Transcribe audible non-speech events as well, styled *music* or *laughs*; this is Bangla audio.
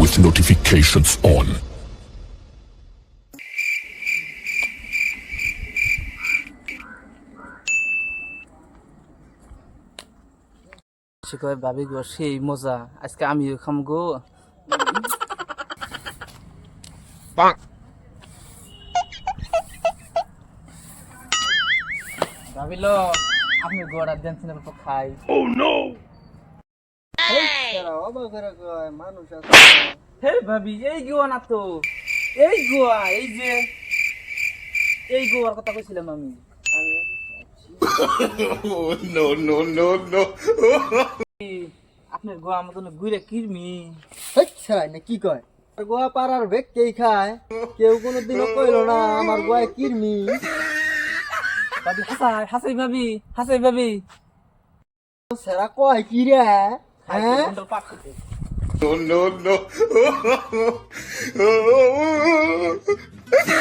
with notifications on. কয় ভাবি গো সেই মজা। আজকে আমিও খাম গো। ভাবিল আপনি গোড়া দেন সিনেমা তো খাই। অবাক করে কয় মানুষ আছে। হে ভাবি এই গোয়া না তো। এই গোয়া এই যে এই গোয়ার কথা কইছিলাম আমি। *laughs* no, no, no, no. আপনার গোয়া মতন ঘুরে কিরমি। না কি কয়? গোয়া পাড়ার ব্যক্তিই খায়? কেউ কোনোদিনও কইলো না আমার গোয়ায় কিরমি। ভাবি হাসাই হাসাই ভাবি হাসাই ভাবি। সেরা কয় কি রে? হ্যাঁ। No, no, no. *laughs*